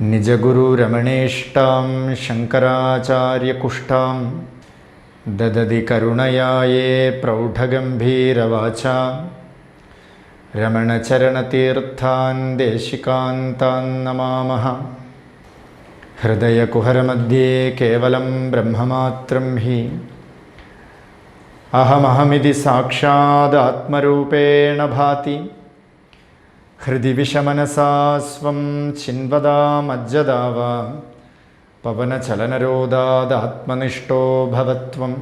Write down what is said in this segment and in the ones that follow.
निजगुरुरमणेष्टां शङ्कराचार्यकुष्ठां ददति करुणया ये प्रौढगम्भीरवाचा रमणचरणतीर्थान् देशिकान्तान् नमामः। हृदयकुहरमध्ये केवलं ब्रह्ममात्रं हि अहमहमिति साक्षादात्मरूपेण भाति ഹൃദി വിഷമനസാസ്വം ചിൻവതാമജ്ജതാവ പവനചലനരോദാദാത്മനിഷ്ഠോ ഭവത്വം.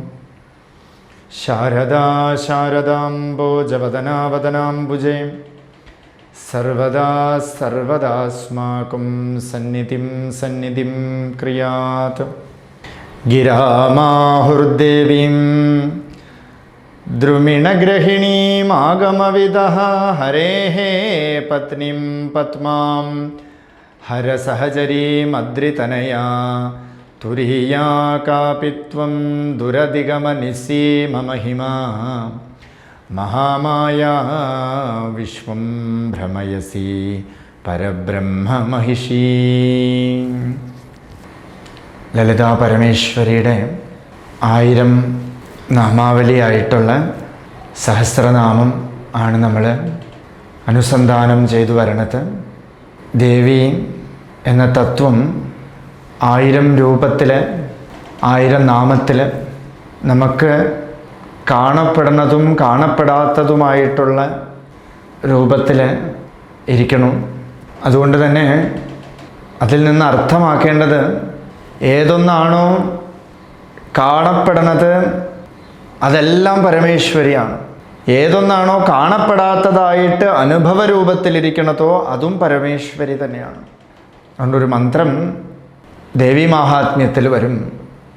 ശാരദാ ശാരദാംബോജവദനാവദനാംബുജേ സർവദാ സർവദാസ്മാക്കും സന്നിധിം സന്നിധിം ക്രിയാത്. ഗിരാമാഹുർദേവീം द्रुमिणगृहिणीमागमविदः हरेः पत्नीं पद्मां हरसहचरीमद्रितनया तुरीया कापि त्वं दुरधिगमनिसीममहिमा महामाया विश्वं भ्रमयसि പരബ്രഹ്മമഹിഷീ ലളിതാ പരമേശ്വരിയുടെ ആയിരം നാമാവലിയായിട്ടുള്ള സഹസ്രനാമം ആണ് നമ്മൾ അനുസന്ധാനം ചെയ്തു വരണത്. ദേവി എന്ന തത്വം ആയിരം രൂപത്തിൽ ആയിരം നാമത്തിൽ നമുക്ക് കാണപ്പെടുന്നതും കാണപ്പെടാത്തതുമായിട്ടുള്ള രൂപത്തിൽ ഇരിക്കണം. അതുകൊണ്ട് തന്നെ അതിൽ നിന്ന് അർത്ഥമാക്കേണ്ടത് ഏതൊന്നാണോ കാണപ്പെടുന്നത് അതെല്ലാം പരമേശ്വരിയാണ്. ഏതൊന്നാണോ കാണപ്പെടാത്തതായിട്ട് അനുഭവ രൂപത്തിലിരിക്കണതോ അതും പരമേശ്വരി തന്നെയാണ്. അതുകൊണ്ടൊരു മന്ത്രം ദേവി മാഹാത്മ്യത്തിൽ വരും.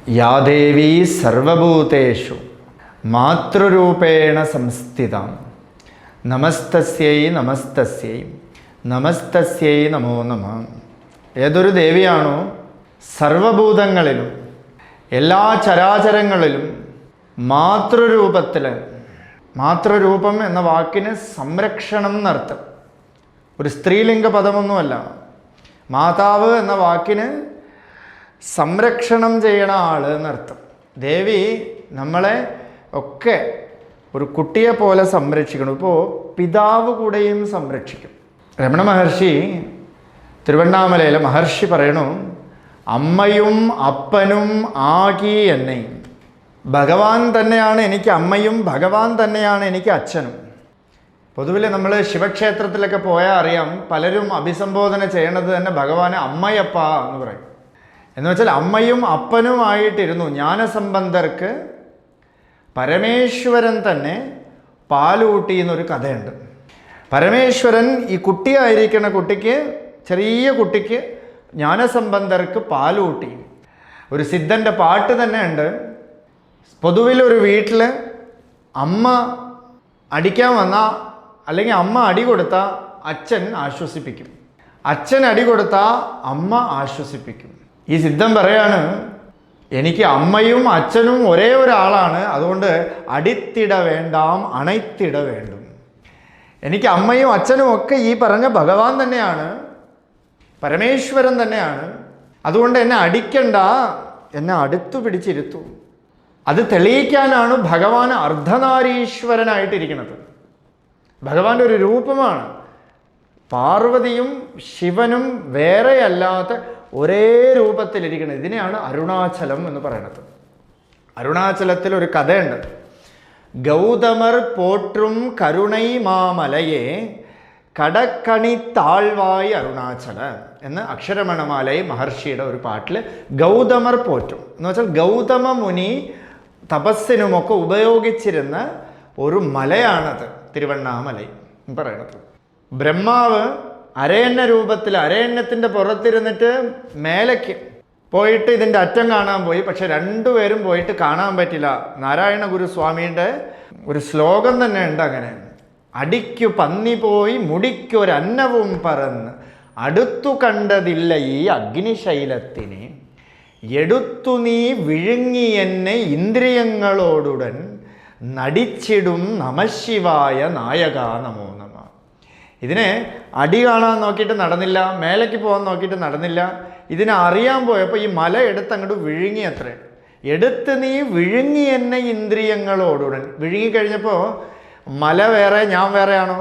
യാ ദേവി സർവഭൂതേഷു മാതൃരൂപേണ സംസ്ഥിത. നമസ്തസ്യൈ നമസ്തസ്യൈ നമസ്തസ്യൈ നമോ നമ. ഏതൊരു ദേവിയാണോ സർവഭൂതങ്ങളിലും എല്ലാ ചരാചരങ്ങളിലും മാതൃരൂപത്തിൽ മാതൃരൂപം എന്ന വാക്കിന് സംരക്ഷണം എന്നർത്ഥം. ഒരു സ്ത്രീലിംഗ പദമൊന്നുമല്ല മാതാവ് എന്ന വാക്കിന് സംരക്ഷണം ചെയ്യണ ആൾ എന്നർത്ഥം. ദേവി നമ്മളെ ഒക്കെ ഒരു കുട്ടിയെ പോലെ സംരക്ഷിക്കണം. ഇപ്പോൾ പിതാവ് കൂടെയും സംരക്ഷിക്കും. രമണ മഹർഷി തിരുവണ്ണാമലയിലെ മഹർഷി പറയണു അമ്മയും അപ്പനും ആകി എന്നെ. ഭഗവാൻ തന്നെയാണ് എനിക്ക് അമ്മയും ഭഗവാൻ തന്നെയാണ് എനിക്ക് അച്ഛനും. പൊതുവിൽ നമ്മൾ ശിവക്ഷേത്രത്തിലൊക്കെ പോയാൽ അറിയാം പലരും അഭിസംബോധന ചെയ്യണത് തന്നെ ഭഗവാനെ അമ്മയപ്പ എന്ന് പറയും. എന്ന് വെച്ചാൽ അമ്മയും അപ്പനുമായിട്ടിരുന്നു ജ്ഞാനസംബന്ധർക്ക്. പരമേശ്വരൻ തന്നെ പാലൂട്ടി എന്നൊരു കഥയുണ്ട്. പരമേശ്വരൻ ഈ കുട്ടിയായിരിക്കുന്ന കുട്ടിക്ക് ചെറിയ കുട്ടിക്ക് ജ്ഞാനസംബന്ധർക്ക് പാലൂട്ടി. ഒരു സിദ്ധന്റെ പാട്ട് തന്നെ ഉണ്ട് പൊതുവിൽ ഒരു വീട്ടിൽ അമ്മ അടിക്കാൻ വന്ന അല്ലെങ്കിൽ അമ്മ അടി കൊടുത്ത അച്ഛൻ ആശ്വസിപ്പിക്കും. അച്ഛൻ അടി കൊടുത്ത അമ്മ ആശ്വസിപ്പിക്കും. ഈ സിദ്ധം പറയാണ് എനിക്ക് അമ്മയും അച്ഛനും ഒരേ ഒരാളാണ് അതുകൊണ്ട് അടിത്തിട വേണ്ടാം അണൈത്തിട വേണ്ടും. എനിക്ക് അമ്മയും അച്ഛനും ഒക്കെ ഈ പറഞ്ഞ ഭഗവാൻ തന്നെയാണ് പരമേശ്വരൻ തന്നെയാണ്. അതുകൊണ്ട് എന്നെ അടിക്കണ്ട എന്നെ അടുത്തു പിടിച്ചിരുത്തു. അത് തെളിയിക്കാനാണ് ഭഗവാൻ അർദ്ധനാരീശ്വരനായിട്ടിരിക്കുന്നത്. ഭഗവാന്റെ ഒരു രൂപമാണ്. പാർവതിയും ശിവനും വേറെയല്ലാത്ത ഒരേ രൂപത്തിലിരിക്കുന്നത്. ഇതിനെയാണ് അരുണാചലം എന്ന് പറയുന്നത്. അരുണാചലത്തിൽ ഒരു കഥയുണ്ട്. ഗൗതമർ പോറ്റും കരുണൈ മാമലയെ കടക്കണി താഴ്വായി അരുണാചല എന്ന് അക്ഷരമണമാലയെ മഹർഷിയുടെ ഒരു പാട്ടിൽ ഗൗതമർ പോറ്റും. എന്ന് വെച്ചാൽ ഗൗതമ മുനി തപസ്സിനുമൊക്കെ ഉപയോഗിച്ചിരുന്ന ഒരു മലയാണത്. തിരുവണ്ണാമലൈ പറയണത്. ബ്രഹ്മാവ് അരയന്ന രൂപത്തിൽ അരയന്നത്തിന്റെ പുറത്തിരുന്നിട്ട് മേലയ്ക്ക് പോയിട്ട് ഇതിന്റെ അറ്റം കാണാൻ പോയി. പക്ഷെ രണ്ടുപേരും പോയിട്ട് കാണാൻ പറ്റില്ല. നാരായണ ഗുരുസ്വാമിയുടെ ഒരു ശ്ലോകം തന്നെ ഉണ്ട് അങ്ങനെ. അടിക്കു പന്നി പോയി മുടിക്കൊരന്നവും പറന്ന് അടുത്തു കണ്ടതില്ല ഈ അഗ്നിശൈലത്തിനെ. എടുത്തു നീ വിഴുങ്ങി എന്നെ ഇന്ദ്രിയങ്ങളോടുടൻ നടിച്ചിടും നമശിവായ നായക നമോ നമ. ഇതിനെ അടി കാണാൻ നോക്കിയിട്ട് നടന്നില്ല മേലേക്ക് പോകാൻ നോക്കിയിട്ട് നടന്നില്ല. ഇതിനെ അറിയാൻ പോയപ്പോൾ ഈ മല എടുത്ത് അങ്ങോട്ട് വിഴുങ്ങി അത്രേ എടുത്ത് നീ വിഴുങ്ങി എന്നെ ഇന്ദ്രിയങ്ങളോടുടൻ. വിഴുങ്ങി കഴിഞ്ഞപ്പോൾ മല വേറെ ഞാൻ വേറെയാണോ?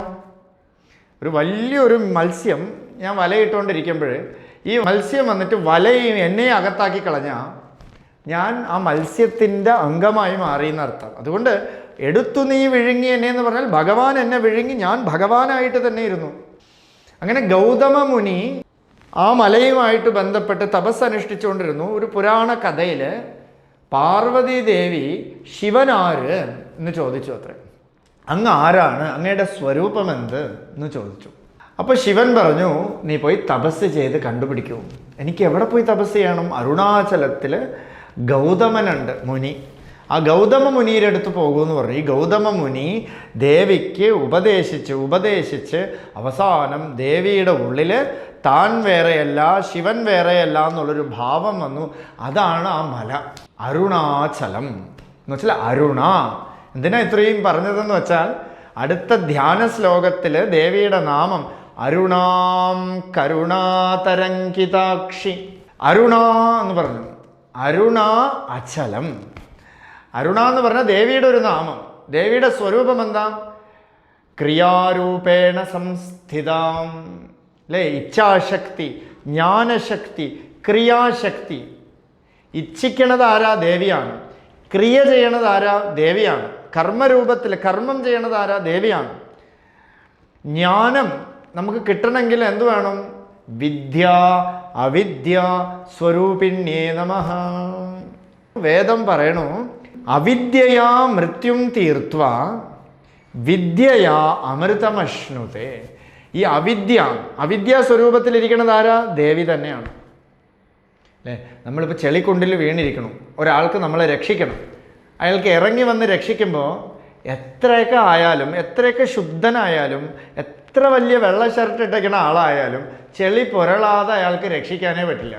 ഒരു വലിയൊരു മത്സ്യം ഞാൻ വലയിട്ടുകൊണ്ടിരിക്കുമ്പോൾ ഈ മത്സ്യം വന്നിട്ട് വലയും എന്നെ അകത്താക്കി കളഞ്ഞാൽ ഞാൻ ആ മത്സ്യത്തിന്റെ അംഗമായി മാറി എന്നർത്ഥം. അതുകൊണ്ട് എടുത്തു നീ വിഴുങ്ങി എന്നെ എന്ന് പറഞ്ഞാൽ ഭഗവാൻ എന്നെ വിഴുങ്ങി ഞാൻ ഭഗവാനായിട്ട് തന്നെ ഇരുന്നു. അങ്ങനെ ഗൗതമ മുനി ആ മലയുമായിട്ട് ബന്ധപ്പെട്ട് തപസ് അനുഷ്ഠിച്ചുകൊണ്ടിരുന്നു. ഒരു പുരാണ കഥയിൽ പാർവതി ദേവി ശിവനാര് എന്ന് ചോദിച്ചു അത്രേ. അങ്ങ് ആരാണ്? അങ്ങയുടെ സ്വരൂപം എന്ത് എന്ന് ചോദിച്ചു. അപ്പോൾ ശിവൻ പറഞ്ഞു നീ പോയി തപസ് ചെയ്ത് കണ്ടുപിടിക്കൂ. എനിക്ക് എവിടെ പോയി തപസ് ചെയ്യണം? അരുണാചലത്തിൽ ഗൗതമനുണ്ട് മുനി. ആ ഗൗതമ മുനിയുടെ അടുത്ത് പോകുമെന്ന് പറഞ്ഞു. ഈ ഗൗതമ മുനി ദേവിക്ക് ഉപദേശിച്ച് ഉപദേശിച്ച് അവസാനം ദേവിയുടെ ഉള്ളിൽ താൻ വേറെയല്ല ശിവൻ വേറെയല്ല എന്നുള്ളൊരു ഭാവം വന്നു. അതാണ് ആ മല. അരുണാചലം. എന്ന് വെച്ചാൽ അരുണ. എന്തിനാ ഇത്രയും പറഞ്ഞതെന്ന് വെച്ചാൽ അടുത്ത ധ്യാന ശ്ലോകത്തിൽ ദേവിയുടെ നാമം അരുണാം കരുണാതരങ്കിതാക്ഷി അരുണ എന്ന് പറഞ്ഞു. അരുണ അചലം. അരുണ എന്ന് പറഞ്ഞാൽ ദേവിയുടെ ഒരു നാമം. ദേവിയുടെ സ്വരൂപം എന്താ? ക്രിയാരൂപേണ സംസ്ഥിതാം. അല്ലേ ഇച്ഛാശക്തി ജ്ഞാനശക്തി ക്രിയാശക്തി. ഇച്ഛിക്കണത് ആരാ? ദേവിയാണ്. ക്രിയ ചെയ്യണത് ആരാ? ദേവിയാണ്. കർമ്മരൂപത്തിൽ കർമ്മം ചെയ്യണത് ആരാ? ദേവിയാണ്. ജ്ഞാനം നമുക്ക് കിട്ടണമെങ്കിൽ എന്ത് വേണം? വിദ്യ അവിദ്യ സ്വരൂപിണ്യേ നമ. വേദം പറയണു അവിദ്യയാ മൃത്യും തീർത്ത വിദ്യയാ അമൃതമശ്നുതേ. ഈ അവിദ്യ അവിദ്യ സ്വരൂപത്തിലിരിക്കണത് ആരാ? ദേവി തന്നെയാണ്. അല്ലേ? നമ്മളിപ്പോൾ ചെളിക്കുണ്ടിൽ വീണിരിക്കണം. ഒരാൾക്ക് നമ്മളെ രക്ഷിക്കണം. അയാൾക്ക് ഇറങ്ങി വന്ന് രക്ഷിക്കുമ്പോൾ എത്രയൊക്കെ ആയാലും എത്രയൊക്കെ ശുദ്ധനായാലും എത്ര വലിയ വെള്ള ഷർട്ട് ഇട്ടേക്കുന്ന ആളായാലും ചെളി പുരളാതെ അയാൾക്ക് രക്ഷിക്കാനേ പറ്റില്ല.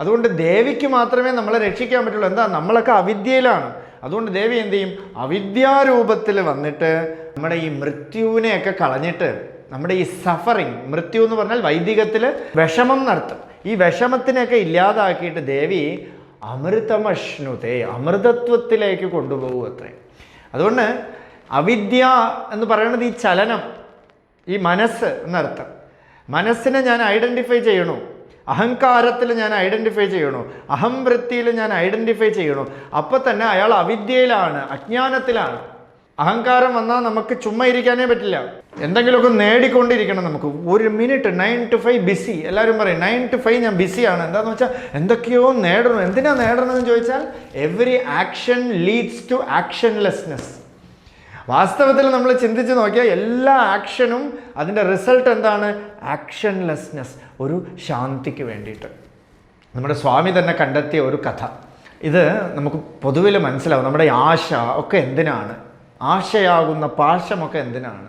അതുകൊണ്ട് ദേവിക്ക് മാത്രമേ നമ്മളെ രക്ഷിക്കാൻ പറ്റുള്ളൂ. എന്താ? നമ്മളൊക്കെ അവിദ്യയിലാണ്. അതുകൊണ്ട് ദേവി എന്ത് ചെയ്യും? അവിദ്യാരൂപത്തിൽ വന്നിട്ട് നമ്മുടെ ഈ മൃത്യുവിനെയൊക്കെ കളഞ്ഞിട്ട് നമ്മുടെ ഈ സഫറിങ് മൃത്യു എന്ന് പറഞ്ഞാൽ വൈദികത്തിൽ വിഷമം നടത്തും. ഈ വിഷമത്തിനെയൊക്കെ ഇല്ലാതാക്കിയിട്ട് ദേവി അമൃതമഷ്ണുതേ അമൃതത്വത്തിലേക്ക് കൊണ്ടുപോകും അത്രേ അതുകൊണ്ട് അവിദ്യ എന്ന് പറയുന്നത് ഈ ചലനം ഈ മനസ്സ് എന്നർത്ഥം. മനസ്സിനെ ഞാൻ ഐഡന്റിഫൈ ചെയ്യണു? അഹങ്കാരത്തിൽ ഞാൻ ഐഡന്റിഫൈ ചെയ്യണു? അഹംവൃത്തിയിൽ ഞാൻ ഐഡന്റിഫൈ ചെയ്യണു? അപ്പോൾ തന്നെ അയാൾ അവിദ്യയിലാണ് അജ്ഞാനത്തിലാണ്. അഹങ്കാരം വന്നാൽ നമുക്ക് ചുമ്മാ ഇരിക്കാനേ പറ്റില്ല. എന്തെങ്കിലുമൊക്കെ നേടിക്കൊണ്ടിരിക്കണം നമുക്ക്. ഒരു minute nine to five busy എല്ലാവരും പറയും നയൻ ടു ഫൈവ് ഞാൻ ബിസിയാണ് എന്താണെന്ന് വെച്ചാൽ എന്തൊക്കെയോ നേടണം. എന്തിനാ നേടണമെന്ന് ചോദിച്ചാൽ every action leads to actionlessness വാസ്തവത്തിൽ നമ്മൾ ചിന്തിച്ച് നോക്കിയാൽ എല്ലാ ആക്ഷനും അതിന്റെ റിസൾട്ട് എന്താണ്? ആക്ഷൻലെസ്നെസ് ഒരു ശാന്തിക്ക് വേണ്ടിയിട്ട്. നമ്മുടെ സ്വാമി തന്നെ കണ്ടെത്തിയ ഒരു കഥ. ഇത് നമുക്ക് പൊതുവിൽ മനസ്സിലാവും. നമ്മുടെ ആശ ഒക്കെ എന്തിനാണ്? ആശയാകുന്ന പാശമൊക്കെ എന്തിനാണ്?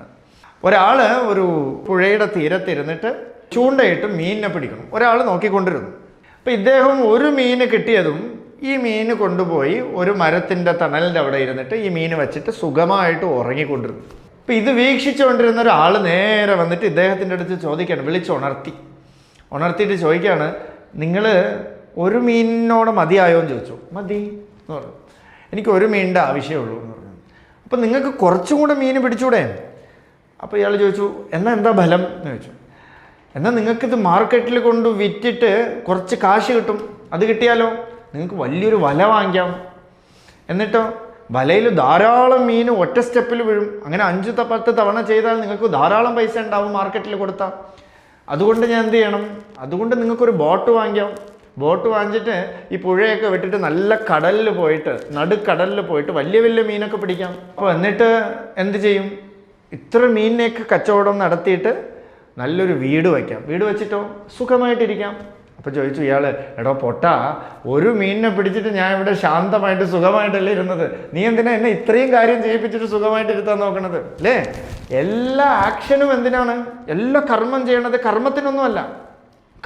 ഒരാൾ ഒരു പുഴയുടെ തീരത്തിരുന്നിട്ട് ചൂണ്ടയിട്ട് മീനിനെ പിടിക്കണം ഒരാൾ നോക്കിക്കൊണ്ടിരുന്നു. അപ്പോൾ ഇദ്ദേഹം ഒരു മീന് കിട്ടിയതും ഈ മീൻ കൊണ്ടുപോയി ഒരു മരത്തിന്റെ തണലിന്റെ അവിടെ ഇരുന്നിട്ട് ഈ മീൻ വെച്ചിട്ട് സുഖമായിട്ട് ഉറങ്ങിക്കൊണ്ടിരുന്നു. അപ്പം ഇത് വീക്ഷിച്ചുകൊണ്ടിരുന്ന ഒരാൾ നേരെ വന്നിട്ട് ഇദ്ദേഹത്തിന്റെ അടുത്ത് ചോദിക്കുകയാണ് വിളിച്ചുണർത്തി. ഉണർത്തിയിട്ട് ചോദിക്കുകയാണ് നിങ്ങൾ ഒരു മീനിനോട് മതിയായോ എന്ന് ചോദിച്ചു. മതി എന്ന് പറഞ്ഞു. എനിക്ക് ഒരു മീനിന്റെ ആവശ്യമുള്ളൂ എന്ന് പറഞ്ഞു. അപ്പം നിങ്ങൾക്ക് കുറച്ചും കൂടെ മീൻ പിടിച്ചൂടെ? അപ്പോൾ ഇയാൾ ചോദിച്ചു എന്നാൽ എന്താ ഫലം എന്ന് ചോദിച്ചു. എന്നാൽ നിങ്ങൾക്കിത് മാർക്കറ്റിൽ കൊണ്ട് വിറ്റിട്ട് കുറച്ച് കാശ് കിട്ടും. അത് കിട്ടിയാലോ? നിങ്ങൾക്ക് വലിയൊരു വല വാങ്ങിക്കാം. എന്നിട്ടോ വലയിൽ ധാരാളം മീൻ ഒറ്റ സ്റ്റെപ്പിൽ വീഴും. അങ്ങനെ അഞ്ച് പത്ത് തവണ ചെയ്താൽ നിങ്ങൾക്ക് ധാരാളം പൈസ ഉണ്ടാവും മാർക്കറ്റിൽ കൊടുത്താൽ അതുകൊണ്ട് ഞാൻ എന്ത് ചെയ്യണം? അതുകൊണ്ട് നിങ്ങൾക്കൊരു ബോട്ട് വാങ്ങിക്കാം. ബോട്ട് വാങ്ങിച്ചിട്ട് ഈ പുഴയൊക്കെ വിട്ടിട്ട് നല്ല കടലിൽ പോയിട്ട് നടുക്കടലിൽ പോയിട്ട് വലിയ വലിയ മീനൊക്കെ പിടിക്കാം. അപ്പോൾ എന്നിട്ട് എന്ത് ചെയ്യും? ഇത്ര മീനിനെയൊക്കെ കച്ചവടം നടത്തിയിട്ട് നല്ലൊരു വീട് വയ്ക്കാം. വീട് വെച്ചിട്ടോ സുഖമായിട്ടിരിക്കാം. അപ്പോൾ ചോദിച്ചു ഇയാൾ എടോ പൊട്ട ഒരു മീനിനെ പിടിച്ചിട്ട് ഞാൻ ഇവിടെ ശാന്തമായിട്ട് സുഖമായിട്ടല്ലേ ഇരുന്നത്? നീ എന്തിനാ എന്നെ ഇത്രയും കാര്യം ചെയ്യിപ്പിച്ചിട്ട് സുഖമായിട്ട് ഇരുത്താൻ നോക്കണത്? അല്ലേ എല്ലാ ആക്ഷനും എന്തിനാണ്? എല്ലാ കർമ്മം ചെയ്യണത് കർമ്മത്തിനൊന്നുമല്ല.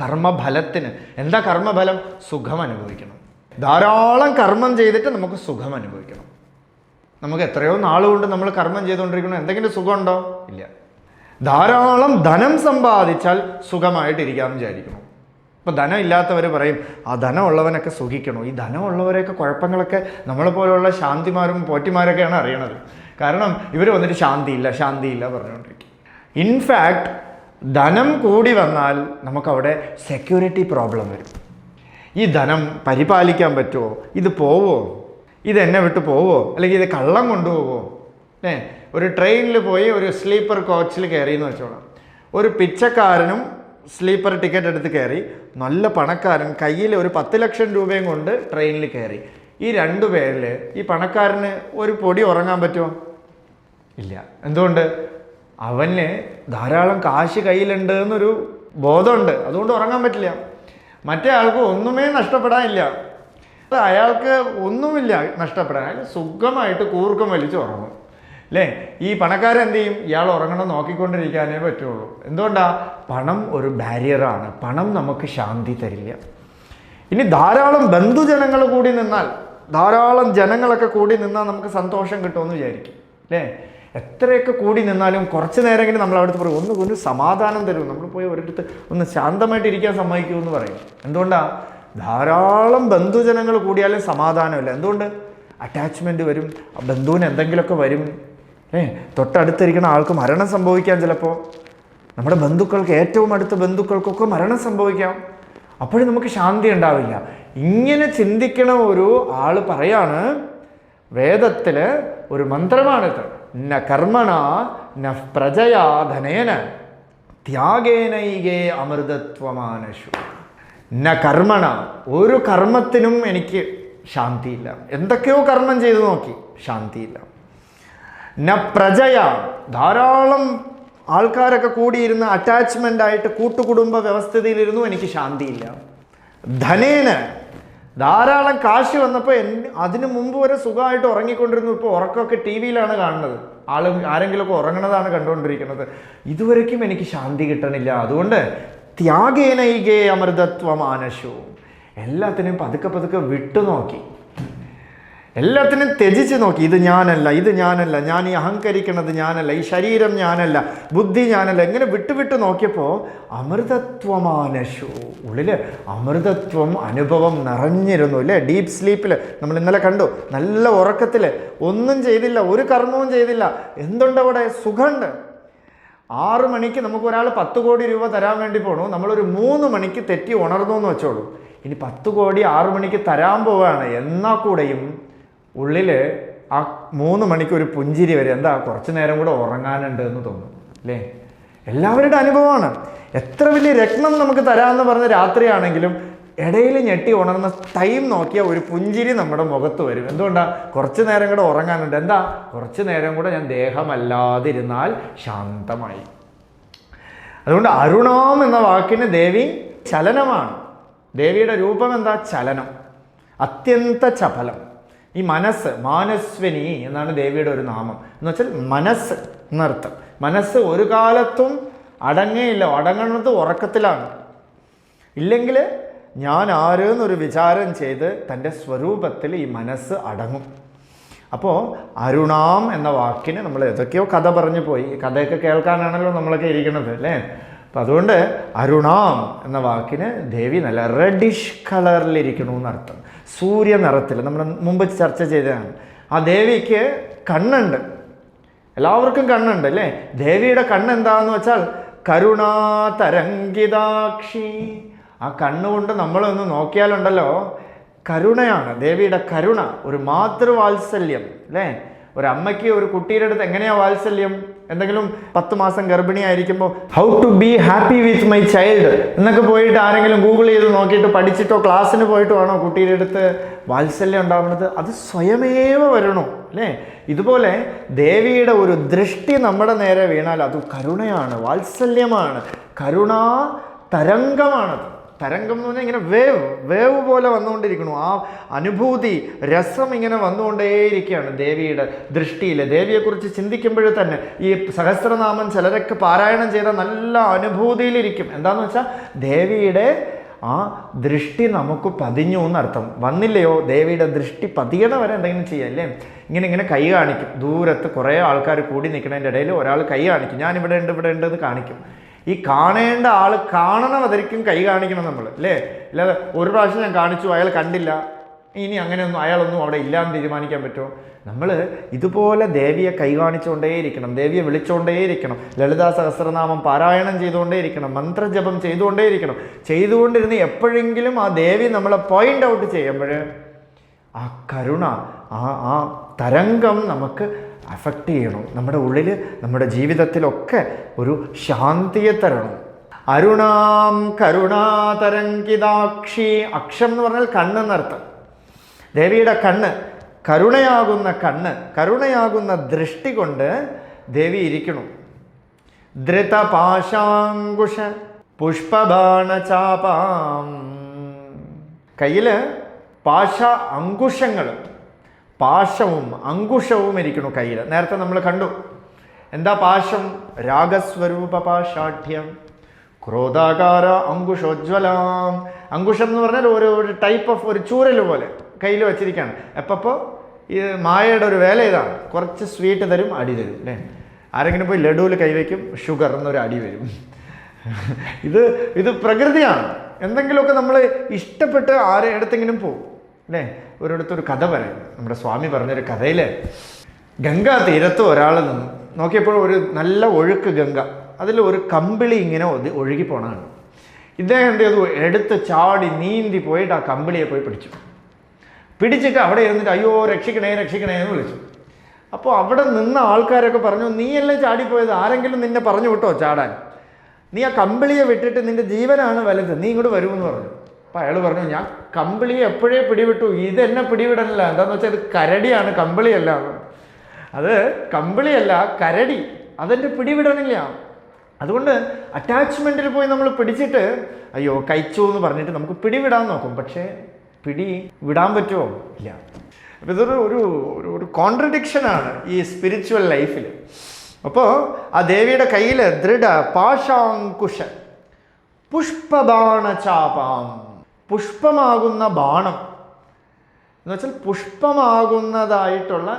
കർമ്മഫലത്തിന്. എന്താ കർമ്മഫലം? സുഖം അനുഭവിക്കണം. ധാരാളം കർമ്മം ചെയ്തിട്ട് നമുക്ക് സുഖം അനുഭവിക്കണം. നമുക്ക് എത്രയോ നാളുകൊണ്ട് നമ്മൾ കർമ്മം ചെയ്തുകൊണ്ടിരിക്കണം എന്തെങ്കിലും സുഖമുണ്ടോ? ഇല്ല. ധാരാളം ധനം സമ്പാദിച്ചാൽ സുഖമായിട്ടിരിക്കാമെന്ന് വിചാരിക്കണം ഇപ്പം ധനം ഇല്ലാത്തവർ പറയും ആ ധനമുള്ളവനൊക്കെ സുഖിക്കണം? ഈ ധനമുള്ളവരെയൊക്കെ കുഴപ്പങ്ങളൊക്കെ നമ്മളെ പോലെയുള്ള ശാന്തിമാരും പോറ്റിമാരൊക്കെയാണ് അറിയണത്. കാരണം ഇവർ വന്നിട്ട് ശാന്തിയില്ല ശാന്തിയില്ല പറഞ്ഞുകൊണ്ടിരിക്കും ഇൻഫാക്ട് ധനം കൂടി വന്നാൽ നമുക്കവിടെ സെക്യൂരിറ്റി പ്രോബ്ലം വരും. ഈ ധനം പരിപാലിക്കാൻ പറ്റുമോ ഇത് പോവോ? ഇത് എന്നെ വിട്ട് പോവോ? അല്ലെങ്കിൽ ഇത് കള്ളം കൊണ്ടുപോവോ? ഏ ഒരു ട്രെയിനിൽ പോയി ഒരു സ്ലീപ്പർ കോച്ചിൽ കയറി എന്ന് വെച്ചോളാം. ഒരു പിച്ചക്കാരനും സ്ലീപ്പർ ടിക്കറ്റ് എടുത്ത് കയറി. നല്ല പണക്കാരൻ കയ്യിൽ ഒരു പത്ത് ലക്ഷം രൂപയും കൊണ്ട് ട്രെയിനിൽ കയറി. ഈ രണ്ടു പേരിൽ ഈ പണക്കാരന് ഒരു പൊടി ഉറങ്ങാൻ പറ്റുമോ? ഇല്ല. എന്തുകൊണ്ട്? അവന് ധാരാളം കാശ് കയ്യിലുണ്ട് എന്നൊരു ബോധമുണ്ട്. അതുകൊണ്ട് ഉറങ്ങാൻ പറ്റില്ല. മറ്റേ ആൾക്ക് ഒന്നുമേ നഷ്ടപ്പെടാനില്ല. അയാൾക്ക് ഒന്നുമില്ല നഷ്ടപ്പെടാൻ. സുഖമായിട്ട് കൂർക്കം വലിച്ച് ഉറങ്ങും. അല്ലേ ഈ പണക്കാരെന്ത് ചെയ്യും ഇയാൾ ഉറങ്ങണം നോക്കിക്കൊണ്ടിരിക്കാനേ പറ്റുള്ളൂ. എന്തുകൊണ്ടാ? പണം ഒരു ബാരിയറാണ്. പണം നമുക്ക് ശാന്തി തരില്ല. ഇനി ധാരാളം ബന്ധുജനങ്ങൾ കൂടി നിന്നാൽ ധാരാളം ജനങ്ങളൊക്കെ കൂടി നിന്നാൽ നമുക്ക് സന്തോഷം കിട്ടുമെന്ന് വിചാരിക്കും. അല്ലേ എത്രയൊക്കെ കൂടി നിന്നാലും കുറച്ച് നേരമെങ്കിലും നമ്മൾ അവിടുത്തെ പറയും ഒന്ന് ഒന്ന് സമാധാനം തരും നമ്മൾ പോയി ഒരിടത്ത് ഒന്ന് ശാന്തമായിട്ട് ഇരിക്കാൻ സമ്മതിക്കൂ എന്ന് പറയും. എന്തുകൊണ്ടാ? ധാരാളം ബന്ധുജനങ്ങൾ കൂടിയാലും സമാധാനമില്ല. എന്തുകൊണ്ട്? അറ്റാച്ച്മെന്റ് വരും. ബന്ധുവിന് എന്തെങ്കിലുമൊക്കെ വരും. ഏ തൊട്ടടുത്തിരിക്കുന്ന ആൾക്ക് മരണം സംഭവിക്കാം ചിലപ്പോൾ നമ്മുടെ ബന്ധുക്കൾക്ക് ഏറ്റവും അടുത്ത ബന്ധുക്കൾക്കൊക്കെ മരണം സംഭവിക്കാം. അപ്പോഴും നമുക്ക് ശാന്തി ഉണ്ടാവില്ല. ഇങ്ങനെ ചിന്തിക്കണ ഒരു ആൾ പറയാണ് വേദത്തിൽ ഒരു മന്ത്രമാണിത് ന കർമ്മണ ന പ്രജയാ ധനേന ത്യാഗേനൈകേ അമൃതത്വമാനശു ന കർമ്മണ ഒരു കർമ്മത്തിനും എനിക്ക് ശാന്തിയില്ല. എന്തൊക്കെയോ കർമ്മം ചെയ്തു നോക്കി ശാന്തിയില്ല. ന പ്രജയ. ധാരാളം ആൾക്കാരൊക്കെ കൂടിയിരുന്ന് അറ്റാച്ച്മെന്റ് ആയിട്ട് കൂട്ടുകുടുംബ വ്യവസ്ഥിതിയിലിരുന്നു. എനിക്ക് ശാന്തിയില്ല. ധനേന. ധാരാളം കാശ് വന്നപ്പോൾ എൻ അതിനു മുമ്പ് വരെ സുഖമായിട്ട് ഉറങ്ങിക്കൊണ്ടിരുന്നു. ഇപ്പോൾ ഉറക്കമൊക്കെ ടി വിയിലാണ് കാണുന്നത്. ആൾ ആരെങ്കിലുമൊക്കെ ഉറങ്ങണതാണ് കണ്ടുകൊണ്ടിരിക്കുന്നത്. ഇതുവരയ്ക്കും എനിക്ക് ശാന്തി കിട്ടണില്ല. അതുകൊണ്ട് ത്യാഗേനൈകേ അമൃതത്വമാനശു. എല്ലാത്തിനെയും പതുക്കെ പതുക്കെ വിട്ടു നോക്കി എല്ലാത്തിനും ത്യജിച്ച് നോക്കി. ഇത് ഞാനല്ല ഇത് ഞാനല്ല ഞാൻ ഈ അഹങ്കരിക്കുന്നത് ഞാനല്ല ഈ ശരീരം ഞാനല്ല ബുദ്ധി ഞാനല്ല ഇങ്ങനെ വിട്ടുവിട്ട് വിട്ടു നോക്കിയപ്പോൾ അമൃതത്വമാനശു ഉള്ളിൽ അമൃതത്വം അനുഭവം നിറഞ്ഞിരുന്നു അല്ലേ? ഡീപ്പ് സ്ലീപ്പിൽ നമ്മൾ ഇന്നലെ കണ്ടു. നല്ല ഉറക്കത്തിൽ ഒന്നും ചെയ്തില്ല ഒരു കർമ്മവും ചെയ്തില്ല. എന്തുണ്ടവിടെ? സുഖമുണ്ട്. ആറ് മണിക്ക് നമുക്ക് ഒരാൾ പത്ത് കോടി രൂപ തരാൻ വേണ്ടി പോണു. നമ്മളൊരു മൂന്ന് മണിക്ക് തെറ്റി ഉണർന്നു എന്ന് വെച്ചോളൂ. ഇനി പത്ത് കോടി ആറ് മണിക്ക് തരാൻ പോവുകയാണ് എന്നാൽ കൂടെയും ഉള്ളിൽ ആ മൂന്ന് മണിക്ക് ഒരു പുഞ്ചിരി വരെ എന്താ കുറച്ച് നേരം കൂടെ ഉറങ്ങാനുണ്ട് എന്ന് തോന്നും അല്ലേ? എല്ലാവരുടെ അനുഭവമാണ്. എത്ര വലിയ രത്നം നമുക്ക് തരാമെന്ന് പറഞ്ഞ രാത്രിയാണെങ്കിലും ഇടയിൽ ഞെട്ടി ഉണർന്ന ടൈം നോക്കിയ ഒരു പുഞ്ചിരി നമ്മുടെ മുഖത്ത് വരും. എന്തുകൊണ്ടാ? കുറച്ച് നേരം കൂടെ ഉറങ്ങാനുണ്ട്. എന്താ? കുറച്ച് നേരം കൂടെ ഞാൻ ദേഹമല്ലാതിരുന്നാൽ ശാന്തമായി. അതുകൊണ്ട് അരുണാം എന്ന വാക്കിന് ദേവി ചലനമാണ്. ദേവിയുടെ രൂപം എന്താ? ചലനം. അത്യന്ത ചപലം. ഈ മനസ്സ് മാനസ്വിനി എന്നാണ് ദേവിയുടെ ഒരു നാമം. എന്ന് വെച്ചാൽ മനസ്സ് എന്നർത്ഥം. മനസ്സ് ഒരു കാലത്തും അടങ്ങേയില്ല. അടങ്ങുന്നത് ഉറക്കത്തിലാണ്. ഇല്ലെങ്കിൽ ഞാൻ ആര് എന്നൊരു വിചാരം ചെയ്ത് തന്റെ സ്വരൂപത്തിൽ ഈ മനസ്സ് അടങ്ങും. അപ്പോൾ അരുണാം എന്ന വാക്കിന് നമ്മൾ ഏതൊക്കെയോ കഥ പറഞ്ഞു പോയി. കഥയൊക്കെ കേൾക്കാനാണല്ലോ നമ്മളൊക്കെ ഇരിക്കുന്നത് അല്ലേ? അപ്പം അതുകൊണ്ട് അരുണാം എന്ന വാക്കിന് ദേവി നല്ല റെഡിഷ് കളറിലിരിക്കണു എന്നർത്ഥം സൂര്യ നിറത്തിൽ നമ്മൾ മുമ്പ് ചർച്ച ചെയ്തതാണ്. ആ ദേവിക്ക് കണ്ണുണ്ട്. എല്ലാവർക്കും കണ്ണുണ്ട് അല്ലേ? ദേവിയുടെ കണ്ണ് എന്താന്ന് വെച്ചാൽ കരുണാ തരംഗിതാക്ഷി. ആ കണ്ണുകൊണ്ട് നമ്മളൊന്ന് നോക്കിയാലുണ്ടല്ലോ കരുണയാണ്. ദേവിയുടെ കരുണ ഒരു മാതൃവാത്സല്യം അല്ലേ? ഒരു ഒരു കുട്ടിയുടെ അടുത്ത് എങ്ങനെയാ വാത്സല്യം? എന്തെങ്കിലും പത്ത് മാസം ഗർഭിണിയായിരിക്കുമ്പോൾ how to be happy with my child എന്നൊക്കെ പോയിട്ട് ആരെങ്കിലും ഗൂഗിൾ ചെയ്ത് നോക്കിയിട്ട് പഠിച്ചിട്ടോ ക്ലാസ്സിന് പോയിട്ട് ആണോ കുട്ടിയുടെ അടുത്ത് വാത്സല്യം ഉണ്ടാവുന്നത്? അത് സ്വയമേവ വരണോ അല്ലേ? ഇതുപോലെ ദേവിയുടെ ഒരു ദൃഷ്ടി നമ്മുടെ നേരെ വീണാൽ അത് കരുണയാണ് വാത്സല്യമാണ്. കരുണാ തരംഗമാണത്. തരംഗം എന്ന് പറഞ്ഞാൽ ഇങ്ങനെ വേവ് വേവ് പോലെ വന്നുകൊണ്ടിരിക്കുന്നു. ആ അനുഭൂതി രസം ഇങ്ങനെ വന്നുകൊണ്ടേയിരിക്കുകയാണ് ദേവിയുടെ ദൃഷ്ടിയിൽ ദേവിയെക്കുറിച്ച് ചിന്തിക്കുമ്പോഴേ തന്നെ ഈ സഹസ്രനാമം ചിലരൊക്കെ പാരായണം ചെയ്ത നല്ല അനുഭൂതിയിലിരിക്കും. എന്താന്ന് വെച്ചാൽ ദേവിയുടെ ആ ദൃഷ്ടി നമുക്ക് പതിഞ്ഞു എന്നർത്ഥം. വന്നില്ലയോ? ദേവിയുടെ ദൃഷ്ടി പതിയണ വരെ എന്തെങ്കിലും ചെയ്യാം അല്ലേ? ഇങ്ങനെ ഇങ്ങനെ കൈ കാണിക്കും. ദൂരത്ത് കുറേ ആൾക്കാർ കൂടി നിൽക്കുന്നതിന്റെ ഇടയിൽ ഒരാൾ കൈ കാണിക്കും. ഞാൻ ഇവിടെ ഉണ്ട് ഇവിടെ ഉണ്ട് എന്ന് കാണിക്കും. ഈ കാണേണ്ട ആൾ കാണണം അതിരിക്കും കൈ കാണിക്കണം നമ്മൾ അല്ലേ? അല്ലാതെ ഒരു പ്രാവശ്യം ഞാൻ കാണിച്ചു അയാൾ കണ്ടില്ല. ഇനി അങ്ങനെയൊന്നും അയാളൊന്നും അവിടെ ഇല്ലാന്ന് തീരുമാനിക്കാൻ പറ്റുമോ? നമ്മൾ ഇതുപോലെ ദേവിയെ കൈ കാണിച്ചുകൊണ്ടേയിരിക്കണം ദേവിയെ വിളിച്ചുകൊണ്ടേയിരിക്കണം ലളിതാ സഹസ്രനാമം പാരായണം ചെയ്തുകൊണ്ടേയിരിക്കണം മന്ത്രജപം ചെയ്തുകൊണ്ടേയിരിക്കണം. ചെയ്തുകൊണ്ടിരുന്ന് എപ്പോഴെങ്കിലും ആ ദേവി നമ്മളെ പോയിന്റ് ഔട്ട് ചെയ്യുമ്പോൾ ആ കരുണ ആ ആ തരംഗം നമുക്ക് അഫക്റ്റ് ചെയ്യണം. നമ്മുടെ ഉള്ളിൽ നമ്മുടെ ജീവിതത്തിലൊക്കെ ഒരു ശാന്തിയെ തരണം. അരുണാം കരുണാതരങ്കിതാക്ഷി അക്ഷം എന്ന് പറഞ്ഞാൽ കണ്ണ് കണ്ണെന്നർത്ഥം ദേവിയുടെ കണ്ണ് കരുണയാകുന്ന കണ്ണ് കരുണയാകുന്ന ദൃഷ്ടി കൊണ്ട് ദേവി ഇരിക്കണം. ധൃതപാശാങ്കുശ പുഷ്പബാണചാപാം. കയ്യിൽ പാശ അങ്കുശങ്ങൾ പാശവും അങ്കുശവും ഇരിക്കണു കയ്യിൽ നേരത്തെ നമ്മൾ കണ്ടു. എന്താ പാശം? രാഗസ്വരൂപ പാഷാഠ്യം ക്രോധാകാര അങ്കുശോജ്വലാം. അങ്കുശം എന്ന് പറഞ്ഞാൽ ഒരു ഒരു ടൈപ്പ് ഓഫ് ഒരു ചൂരൽ പോലെ കയ്യിൽ വെച്ചിരിക്കുകയാണ് എപ്പോൾ ഈ മായയുടെ ഒരു വേല ഇതാണ്. കുറച്ച് സ്വീറ്റ് തരും അടി തരും അല്ലേ? ആരെങ്കിലും പോയി ലഡുവിൽ കൈവയ്ക്കും ഷുഗർ എന്നൊരു അടി വരും. ഇത് ഇത് പ്രകൃതിയാണ്. എന്തെങ്കിലുമൊക്കെ നമ്മൾ ഇഷ്ടപ്പെട്ട് ആരെ എടുത്തെങ്കിലും പോകും അല്ലേ? ഒരിടത്തൊരു കഥ പറയും നമ്മുടെ സ്വാമി പറഞ്ഞൊരു കഥയിൽ ഗംഗാ തീരത്ത് ഒരാൾ നിന്നു നോക്കിയപ്പോൾ ഒരു നല്ല ഒഴുക്ക് ഗംഗ. അതിൽ ഒരു കമ്പിളി ഇങ്ങനെ ഒഴുകി പോണതാണ് ഇദ്ദേഹം എന്ത് ചെയ്തു? എടുത്ത് ചാടി നീന്തി പോയിട്ട് ആ കമ്പിളിയെ പോയി പിടിച്ചു. പിടിച്ചിട്ട് അവിടെ ഇരുന്നിട്ട് അയ്യോ രക്ഷിക്കണേ രക്ഷിക്കണേ എന്ന് വിളിച്ചു. അപ്പോൾ അവിടെ നിന്ന ആൾക്കാരൊക്കെ പറഞ്ഞു നീയല്ലേ ചാടിപ്പോയത്? ആരെങ്കിലും നിന്നെ പറഞ്ഞു വിട്ടോ ചാടാൻ? നീ ആ കമ്പിളിയെ വിട്ടിട്ട് നിന്റെ ജീവനാണ് വലുത്. നീ ഇങ്ങോട്ട് വരുമെന്ന് പറഞ്ഞു. അപ്പം അയാൾ പറഞ്ഞു ഞാൻ കമ്പിളിയെ എപ്പോഴേ പിടിവിട്ടു? ഇതെന്നെ പിടിവിടണില്ല. എന്താണെന്ന് വെച്ചാൽ ഇത് കരടിയാണ് കമ്പിളിയല്ല. അത് കമ്പിളിയല്ല കരടി. അതെന്റെ പിടിവിടണില്ല. അതുകൊണ്ട് അറ്റാച്ച്മെന്റിൽ പോയി നമ്മൾ പിടിച്ചിട്ട് അയ്യോ കഴിച്ചു എന്ന് പറഞ്ഞിട്ട് നമുക്ക് പിടിവിടാൻ നോക്കും. പക്ഷേ പിടി വിടാൻ പറ്റുമോ ഇല്ല. അപ്പോൾ ഇതൊരു ഒരു ഒരു കോൺട്രഡിക്ഷനാണ് ഈ സ്പിരിച്വൽ ലൈഫിൽ അപ്പോൾ ആ ദേവിയുടെ കയ്യിൽ ദൃഢ പാശാങ്കുശ പുഷ്പബാണചാപാം. പുഷ്പമാകുന്ന ബാണം. എന്ന് വെച്ചാൽ പുഷ്പമാകുന്നതായിട്ടുള്ള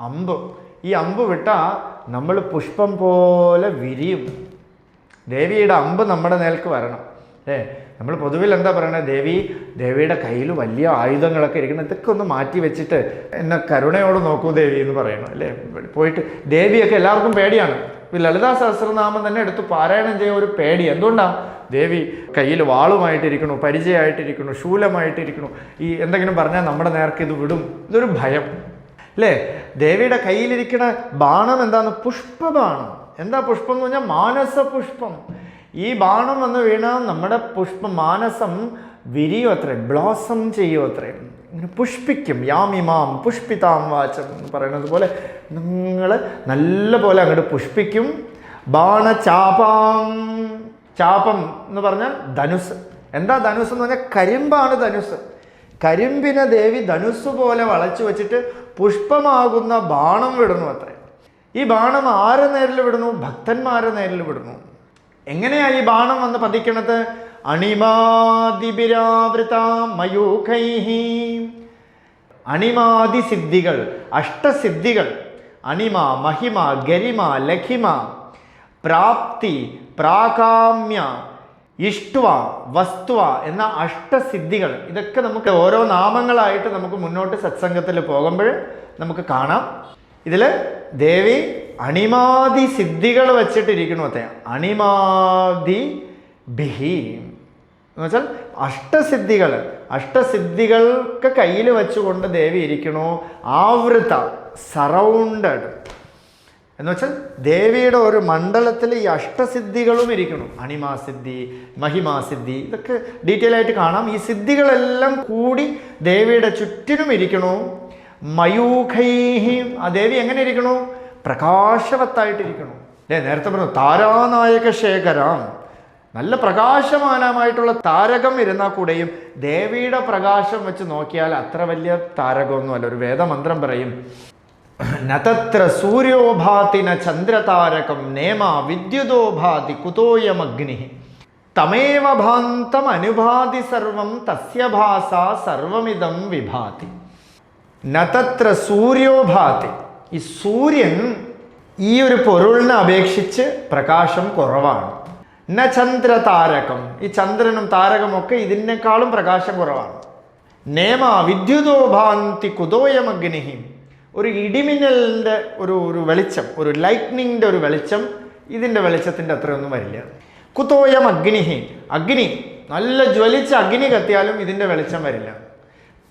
അമ്പ്. ഈ അമ്പ് വിട്ടാൽ നമ്മൾ പുഷ്പം പോലെ വിരിയും. ദേവിയുടെ അമ്പ് നമ്മുടെ നേൽക്ക് വരണം. അല്ലേ നമ്മൾ പൊതുവിൽ എന്താ പറയണത് ദേവി ദേവിയുടെ കയ്യിൽ വലിയ ആയുധങ്ങളൊക്കെ ഇരിക്കണം. ഇതൊക്കെ ഒന്ന് മാറ്റി വെച്ചിട്ട് എന്നെ കരുണയോട് നോക്കൂ ദേവി എന്ന് പറയണം അല്ലേ? പോയിട്ട് ദേവിയൊക്കെ എല്ലാവർക്കും പേടിയാണ്. ലളിതാ സഹസ്രനാമം തന്നെ എടുത്ത് പാരായണം ചെയ്യുന്ന ഒരു പേടി. എന്തുകൊണ്ടാണ് ദേവി കയ്യിൽ വാളുമായിട്ടിരിക്കണു പരിചയമായിട്ടിരിക്കണു ശൂലമായിട്ടിരിക്കണു ഈ എന്തെങ്കിലും പറഞ്ഞാൽ നമ്മുടെ നേർക്ക് ഇത് വിടും. ഇതൊരു ഭയം. അല്ലേ? ദേവിയുടെ കയ്യിലിരിക്കുന്ന ബാണം എന്താണ് പുഷ്പബാണം. എന്താ പുഷ്പം എന്ന് പറഞ്ഞാൽ മാനസ പുഷ്പം ഈ ബാണം വന്ന് വീണാൽ നമ്മുടെ പുഷ്പം മാനസം വിരിയോ അത്രേ ബ്ലോസം ചെയ്യോ അത്രേ. ഇങ്ങനെ പുഷ്പിക്കും. യാമിമാം പുഷ്പിതാം വാചം എന്ന് പറയുന്നത് പോലെ നിങ്ങൾ നല്ല പോലെ അങ്ങോട്ട് പുഷ്പിക്കും. ബാണചാപാം. ചാപം എന്ന് പറഞ്ഞാൽ ധനുസ്. എന്താ ധനുസ് എന്ന് പറഞ്ഞാൽ കരിമ്പാണ് ധനുസ്. കരിമ്പിനെ ദേവി ധനുസ് പോലെ വളച്ചു വെച്ചിട്ട് പുഷ്പമാകുന്ന ബാണം വിടുന്നു അത്രേ. ഈ ബാണം ആരെ നേരിൽ വിടുന്നു? ഭക്തന്മാരെ നേരിൽ വിടുന്നു. എങ്ങനെയാ ഈ ബാണം വന്ന് പതിക്കണത്? അണിമാതിപിരാവൃത മയൂഖൈഹി അണിമാതി സിദ്ധികൾ അഷ്ടസിദ്ധികൾ. അണിമ മഹിമ ഗരിമ ലഖിമ പ്രാപ്തി പ്രാകാമ്യ ഇഷ്ടുവ വസ്തുവ എന്ന അഷ്ടസിദ്ധികൾ. ഇതൊക്കെ നമുക്ക് ഓരോ നാമങ്ങളായിട്ട് നമുക്ക് മുന്നോട്ട് സത്സംഗത്തിൽ പോകുമ്പോൾ നമുക്ക് കാണാം. ഇതിൽ ദേവി അണിമാതി സിദ്ധികൾ വെച്ചിട്ടിരിക്കണു അത്തെ അണിമാതി ബിഹി. എന്ന് വെച്ചാൽ അഷ്ടസിദ്ധികൾ. അഷ്ടസിദ്ധികൾക്ക് കയ്യിൽ വെച്ചുകൊണ്ട് ദേവി ഇരിക്കണു ആവൃത സറൗണ്ടഡ് എന്ന് വെച്ചാൽ ദേവിയുടെ ഒരു മണ്ഡലത്തിൽ ഈ അഷ്ടസിദ്ധികളും ഇരിക്കണം അണിമാസിദ്ധി മഹിമാസിദ്ധി ഇതൊക്കെ ഡീറ്റെയിൽ ആയിട്ട് കാണാം. ഈ സിദ്ധികളെല്ലാം കൂടി ദേവിയുടെ ചുറ്റിനും ഇരിക്കണു മയൂഖൈഹി ആ ദേവി എങ്ങനെ ഇരിക്കണു പ്രകാശവത്തായിട്ടിരിക്കണു അല്ലേ നേരത്തെ പറഞ്ഞു താരാനായക ശേഖരം. നല്ല പ്രകാശമാനമായിട്ടുള്ള താരകം ഇരുന്നാൽ കൂടെയും ദേവിയുടെ പ്രകാശം വെച്ച് നോക്കിയാൽ അത്ര വലിയ താരകമൊന്നുമല്ല. ഒരു വേദമന്ത്രം പറയും നതത്ര സൂര്യോഭാതി ന ചന്ദ്രതാരകം നേമ വിദ്യുതോ ഭാതി കുതോയമഗ്നി തമേവ ഭാന്തം അനുഭാതി സർവം തസ്യ ഭാസ സർവമിതം വിഭാതി നതത്ര സൂര്യോഭാതി ഈ സൂര്യൻ ഈ ഒരു പൊരുളിനെ അപേക്ഷിച്ച് പ്രകാശം കുറവാണ്. ന ചന്ദ്രതാരകം. ഈ ചന്ദ്രനും താരകമൊക്കെ ഇതിനേക്കാളും പ്രകാശം കുറവാണ്. നേമ വിദ്യുതോ ഭാന്തി കുതോയമഗ്നിഹി. ഒരു ഇടിമിന്നലിന്റെ ഒരു ഒരു വെളിച്ചം ഒരു ലൈറ്റ്നിങ്ങിന്റെ ഒരു വെളിച്ചം ഇതിന്റെ വെളിച്ചത്തിന്റെ അത്രയൊന്നും വരില്ല. കുത്തോയം അഗ്നിഹി. അഗ്നി നല്ല ജ്വലിച്ച അഗ്നി കത്തിയാലും ഇതിന്റെ വെളിച്ചം വരില്ല.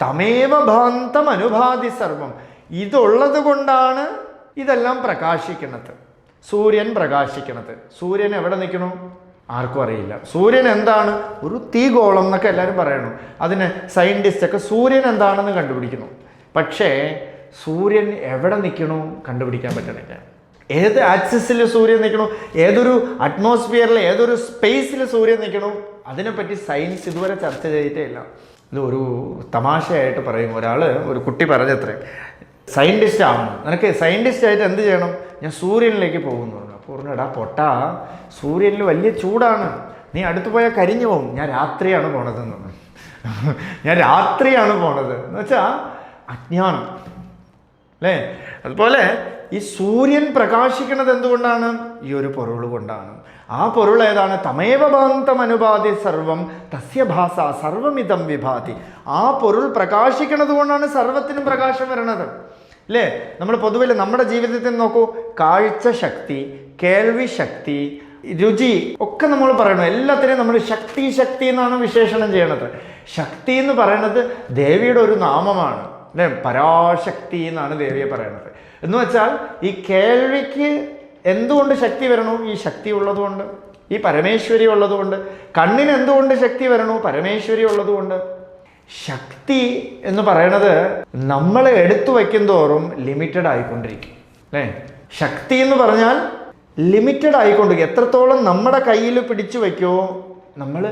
തമേവ ഭാന്തം അനുഭാതി സർവം. ഇതുള്ളത് കൊണ്ടാണ് ഇതെല്ലാം പ്രകാശിക്കുന്നത്. സൂര്യൻ പ്രകാശിക്കുന്നത്. സൂര്യൻ എവിടെ നിൽക്കണു ആർക്കും അറിയില്ല. സൂര്യൻ എന്താണ്? ഒരു തീഗോളം എന്നൊക്കെ എല്ലാവരും പറയണു. അതിന് സയന്റിസ്റ്റൊക്കെ സൂര്യൻ എന്താണെന്ന് കണ്ടുപിടിക്കുന്നു. പക്ഷേ സൂര്യൻ എവിടെ നിൽക്കണോ കണ്ടുപിടിക്കാൻ പറ്റണില്ല. ഏത് ആക്സിസിൽ സൂര്യൻ നിൽക്കണോ ഏതൊരു അറ്റ്മോസ്ഫിയറിൽ ഏതൊരു സ്പേസിൽ സൂര്യൻ നിൽക്കണോ അതിനെപ്പറ്റി സയൻസ് ഇതുവരെ ചർച്ച ചെയ്തിട്ടേ ഇല്ല. ഇത് ഒരു തമാശയായിട്ട് പറയും ഒരാൾ ഒരു കുട്ടി പറഞ്ഞത്രേ സയന്റിസ്റ്റ് ആവണം. നിനക്ക് സയന്റിസ്റ്റ് ആയിട്ട് എന്ത് ചെയ്യണം? ഞാൻ സൂര്യനിലേക്ക് പോകുന്നു അപ്പോൾ പറഞ്ഞു പൊട്ട സൂര്യനിൽ വലിയ ചൂടാണ്. നീ അടുത്ത് പോയാൽ കരിഞ്ഞു പോകും. ഞാൻ രാത്രിയാണ് പോണതെന്ന് ഞാൻ രാത്രിയാണ് പോണത്. എന്ന് വെച്ചാൽ അജ്ഞാനം. അല്ലേ? അതുപോലെ ഈ സൂര്യൻ പ്രകാശിക്കുന്നത് എന്തുകൊണ്ടാണ്? ഈ ഒരു പൊരുൾ കൊണ്ടാണ്. ആ പൊരുൾ ഏതാണ്? തമേവഭാന്തം അനുപാതി സർവം തസ്യ ഭാസ സർവമിതം വിഭാതി. ആ പൊരുൾ പ്രകാശിക്കുന്നത് കൊണ്ടാണ് സർവത്തിനും പ്രകാശം വരണത്. അല്ലേ? നമ്മൾ പൊതുവിൽ നമ്മുടെ ജീവിതത്തിൽ നോക്കൂ. കാഴ്ച ശക്തി കേൾവി ശക്തി രുചി ഒക്കെ നമ്മൾ പറയണം? എല്ലാത്തിനെയും നമ്മൾ ശക്തി ശക്തി എന്നാണ് വിശേഷണം ചെയ്യണത്. ശക്തി എന്ന് പറയുന്നത് ദേവിയുടെ ഒരു നാമമാണ്. അല്ലേ പരാശക്തി എന്നാണ് ദേവിയെ പറയുന്നത് എന്ന് വെച്ചാൽ ഈ കേൾവിക്ക് എന്തുകൊണ്ട് ശക്തി വരണു? ഈ ശക്തി ഉള്ളതുകൊണ്ട്. ഈ പരമേശ്വരി ഉള്ളതുകൊണ്ട്. കണ്ണിന് എന്തുകൊണ്ട് ശക്തി വരണു? പരമേശ്വരി ഉള്ളതുകൊണ്ട്. ശക്തി എന്ന് പറയണത് നമ്മൾ എടുത്തു വയ്ക്കും തോറും ലിമിറ്റഡ് ആയിക്കൊണ്ടിരിക്കും. അല്ലേ ശക്തി എന്ന് പറഞ്ഞാൽ ലിമിറ്റഡ് ആയിക്കൊണ്ടിരിക്കും. എത്രത്തോളം നമ്മുടെ കയ്യിൽ പിടിച്ചു വയ്ക്കുമോ നമ്മൾ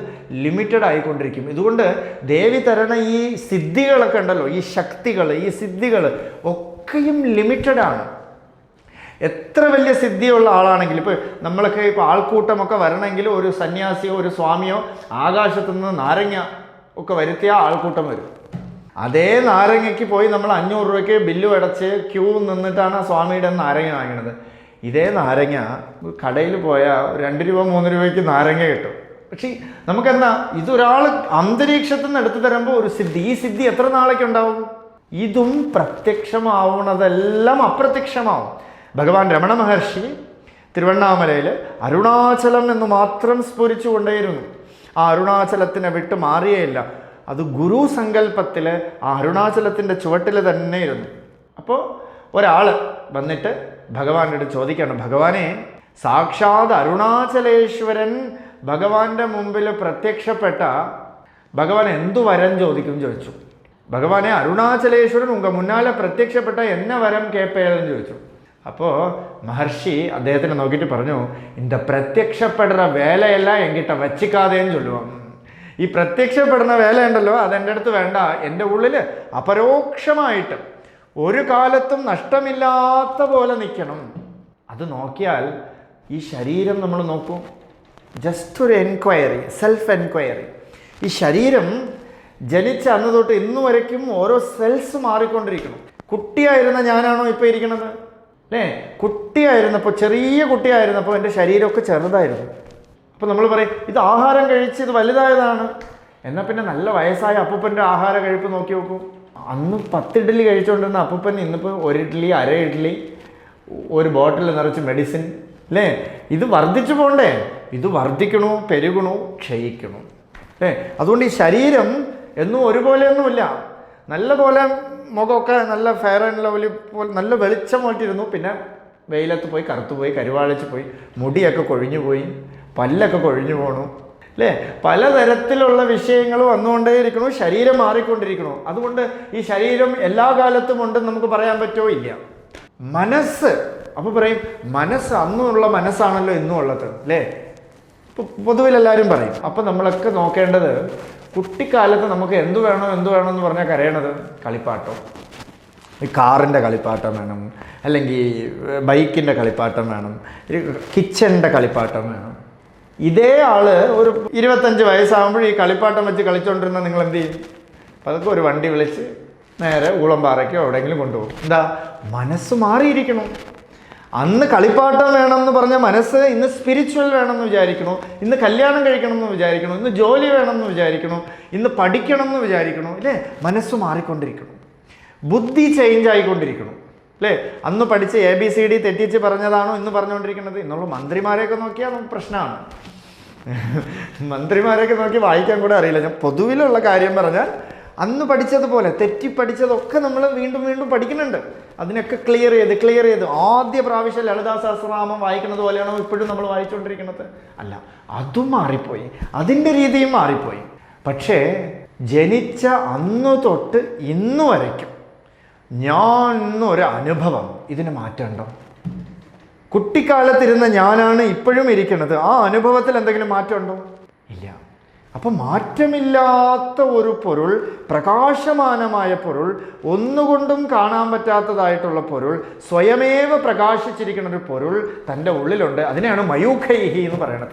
ലിമിറ്റഡ് ആയിക്കൊണ്ടിരിക്കും. ഇതുകൊണ്ട് ദേവി തരണ ഈ സിദ്ധികളൊക്കെ ഉണ്ടല്ലോ ഈ ശക്തികൾ ഈ സിദ്ധികൾ ഒക്കെയും ലിമിറ്റഡ് ആണ്. എത്ര വലിയ സിദ്ധിയുള്ള ആളാണെങ്കിലും ഇപ്പോൾ നമ്മളൊക്കെ ഇപ്പോൾ ആൾക്കൂട്ടമൊക്കെ വരണമെങ്കിൽ ഒരു സന്യാസിയോ ഒരു സ്വാമിയോ ആകാശത്തു നിന്ന് നാരങ്ങ ഒക്കെ വരുത്തിയ ആൾക്കൂട്ടം വരും. അതേ നാരങ്ങയ്ക്ക് പോയി നമ്മൾ അഞ്ഞൂറ് രൂപയ്ക്ക് ബില്ല് അടച്ച് ക്യൂ നിന്നിട്ടാണ് ആ സ്വാമിയുടെ നാരങ്ങ വാങ്ങുന്നത് ഇതേ നാരങ്ങ കടയിൽ പോയാൽ രണ്ട് രൂപ മൂന്ന് രൂപയ്ക്ക് നാരങ്ങ കിട്ടും. പക്ഷേ നമുക്കെന്താ ഇതൊരാൾ അന്തരീക്ഷത്തിൽ നിന്ന് എടുത്തു തരുമ്പോൾ ഒരു സിദ്ധി. ഈ സിദ്ധി എത്ര നാളേക്ക് ഉണ്ടാവും? ഇതും പ്രത്യക്ഷമാവുന്നതെല്ലാം അപ്രത്യക്ഷമാവും. ഭഗവാൻ രമണ മഹർഷി തിരുവണ്ണാമലയിൽ അരുണാചലം എന്ന് മാത്രം സ്ഫുരിച്ചു കൊണ്ടേയിരുന്നു. ആ അരുണാചലത്തിനെ വിട്ട് മാറിയേയില്ല. അത് ഗുരു സങ്കല്പത്തിൽ ആ അരുണാചലത്തിന്റെ ചുവട്ടിൽ തന്നെ ഇരുന്നു അപ്പോൾ ഒരാൾ വന്നിട്ട് ഭഗവാനോട് ചോദിക്കണം ഭഗവാനെ സാക്ഷാത് അരുണാചലേശ്വരൻ ഭഗവാന്റെ മുമ്പിൽ പ്രത്യക്ഷപ്പെട്ട ഭഗവാൻ എന്തു വരം ചോദിക്കും ചോദിച്ചു. ഭഗവാനെ അരുണാചലേശ്വരൻ ഉങ്ക മുന്നാലെ പ്രത്യക്ഷപ്പെട്ട എന്ന വരം കേപ്പേതെന്ന് ചോദിച്ചു. അപ്പോൾ മഹർഷി അദ്ദേഹത്തിനെ നോക്കിയിട്ട് പറഞ്ഞു ഇന്ന പ്രത്യക്ഷപ്പെടുന്ന വേലയെല്ലാം എങ്കിട്ട വച്ചിക്കാതെയെന്ന് ചൊല്ലുവാം. ഈ പ്രത്യക്ഷപ്പെടുന്ന വേല ഉണ്ടല്ലോ അതെന്റെ അടുത്ത് വേണ്ട. എന്റെ ഉള്ളിൽ അപരോക്ഷമായിട്ട് ഒരു കാലത്തും നഷ്ടമില്ലാത്ത പോലെ നിൽക്കണം അത് നോക്കിയാൽ ഈ ശരീരം നമ്മൾ നോക്കും. ജസ്റ്റ് ഒരു എൻക്വയറി സെൽഫ് എൻക്വയറി ഈ ശരീരം ജനിച്ച അന്ന് തൊട്ട് ഇന്ന് വരയ്ക്കും ഓരോ സെൽസ് മാറിക്കൊണ്ടിരിക്കണം കുട്ടിയായിരുന്ന ഞാനാണോ ഇപ്പോൾ ഇരിക്കുന്നത്? അല്ലേ? കുട്ടിയായിരുന്നപ്പോൾ ചെറിയ കുട്ടിയായിരുന്നപ്പോൾ എന്റെ ശരീരമൊക്കെ ചെറുതായിരുന്നു. അപ്പോൾ നമ്മൾ പറയും ഇത് ആഹാരം കഴിച്ച് ഇത് വലുതായതാണ്. എന്നാൽ പിന്നെ നല്ല വയസ്സായ അപ്പൂപ്പന്റെ ആഹാര കഴിപ്പ് നോക്കി നോക്കൂ. അന്ന് പത്ത് ഇഡ്ഡലി കഴിച്ചുകൊണ്ടിരുന്ന അപ്പൂപ്പൻ ഇന്നിപ്പോൾ ഒരു ഇഡ്ഡലി അര ഇഡ്ഡലി ഒരു ബോട്ടിൽ നിറച്ച് മെഡിസിൻ അല്ലേ ഇത് വർദ്ധിച്ചു പോണ്ടേ? ഇത് വർദ്ധിക്കണു പെരുകണു ക്ഷയിക്കണു. അല്ലേ അതുകൊണ്ട് ഈ ശരീരം എന്നും ഒരുപോലെയൊന്നുമില്ല. നല്ലപോലെ മുഖമൊക്കെ നല്ല ഫെയർ ആൻഡ് ലവലി പോലെ നല്ല വെളിച്ചം പോയിട്ടിരുന്നു പിന്നെ വെയിലത്ത് പോയി കറുത്തു പോയി കരുവാളിച്ച് പോയി മുടിയൊക്കെ കൊഴിഞ്ഞു പോയി പല്ലൊക്കെ കൊഴിഞ്ഞു പോണു. അല്ലേ പലതരത്തിലുള്ള വിഷയങ്ങൾ വന്നുകൊണ്ടേയിരിക്കണു ശരീരം മാറിക്കൊണ്ടിരിക്കണു അതുകൊണ്ട് ഈ ശരീരം എല്ലാ കാലത്തും ഉണ്ടെന്ന് നമുക്ക് പറയാൻ പറ്റുമോ ഇല്ല. മനസ്സ് അപ്പോൾ പറയും മനസ്സ് അന്നുള്ള മനസ്സാണല്ലോ ഇന്നും ഉള്ളത് അല്ലേ? പൊതുവിൽ എല്ലാവരും പറയും. അപ്പം നമ്മളൊക്കെ നോക്കേണ്ടത് കുട്ടിക്കാലത്ത് നമുക്ക് എന്തു വേണോ എന്തു വേണോ എന്ന് പറഞ്ഞാൽ കരയണത് കളിപ്പാട്ടം. ഈ കാറിന്റെ കളിപ്പാട്ടം വേണം അല്ലെങ്കിൽ ബൈക്കിന്റെ കളിപ്പാട്ടം വേണം കിച്ചണിന്റെ കളിപ്പാട്ടം വേണം. ഇതേ ആൾ ഒരു ഇരുപത്തഞ്ച് വയസ്സാകുമ്പോൾ ഈ കളിപ്പാട്ടം വെച്ച് കളിച്ചുകൊണ്ടിരുന്ന നിങ്ങൾ എന്ത് ചെയ്യും അതൊക്കെ ഒരു വണ്ടി വിളിച്ച് നേരെ ഊളംപാറയ്ക്കോ എവിടെയെങ്കിലും കൊണ്ടുപോകും. എന്താ? മനസ്സ് മാറിയിരിക്കണം. അന്ന് കളിപ്പാട്ടം വേണം എന്ന് പറഞ്ഞ മനസ്സ് ഇന്ന് സ്പിരിച്വൽ വേണമെന്ന് വിചാരിക്കണോ. ഇന്ന് കല്യാണം കഴിക്കണം എന്ന് വിചാരിക്കണോ. ഇന്ന് ജോലി വേണമെന്ന് വിചാരിക്കണോ. ഇന്ന് പഠിക്കണം എന്ന് വിചാരിക്കണോ. ഇല്ലേ? മനസ്സ് മാറിക്കൊണ്ടിരിക്കണം. ബുദ്ധി ചേഞ്ച് ആയിക്കൊണ്ടിരിക്കണം. അല്ലേ അന്ന് പഠിച്ച് എ ബി സി ഡി തെറ്റിച്ച് പറഞ്ഞതാണോ ഇന്ന് പറഞ്ഞുകൊണ്ടിരിക്കുന്നത് ഇന്നുള്ള മന്ത്രിമാരെയൊക്കെ നോക്കിയാൽ നമുക്ക് പ്രശ്നമാണ് മന്ത്രിമാരെയൊക്കെ നോക്കി വായിക്കാൻ കൂടെ അറിയില്ല. ഞാൻ പൊതുവിലുള്ള കാര്യം പറഞ്ഞാൽ അന്ന് പഠിച്ചതുപോലെ തെറ്റി പഠിച്ചതൊക്കെ നമ്മൾ വീണ്ടും വീണ്ടും പഠിക്കുന്നുണ്ട്. അതിനൊക്കെ ക്ലിയർ ചെയ്ത് ക്ലിയർ ചെയ്ത്. ആദ്യ പ്രാവശ്യം ലളിതാ സഹസ്രനാമം വായിക്കുന്നത് പോലെയാണോ ഇപ്പോഴും നമ്മൾ വായിച്ചുകൊണ്ടിരിക്കുന്നത്? അല്ല അതും മാറിപ്പോയി. അതിന്റെ രീതിയും മാറിപ്പോയി. പക്ഷേ ജനിച്ച അന്ന് തൊട്ട് ഇന്ന് വരയ്ക്കും. ഞാൻ എന്നൊരു അനുഭവം. ഇതിന് മാറ്റമുണ്ടോ കുട്ടിക്കാലത്തിരുന്ന ഞാനാണ് ഇപ്പോഴും ഇരിക്കുന്നത്. ആ അനുഭവത്തിൽ എന്തെങ്കിലും മാറ്റമുണ്ടോ ഇല്ല. അപ്പം മാറ്റമില്ലാത്ത ഒരു പൊരുൾ പ്രകാശമാനമായ പൊരുൾ ഒന്നുകൊണ്ടും കാണാൻ പറ്റാത്തതായിട്ടുള്ള പൊരുൾ സ്വയമേവ പ്രകാശിച്ചിരിക്കുന്ന ഒരു പൊരുൾ തന്റെ ഉള്ളിലുണ്ട്. അതിനെയാണ് മയൂഖൈഹി എന്ന് പറയുന്നത്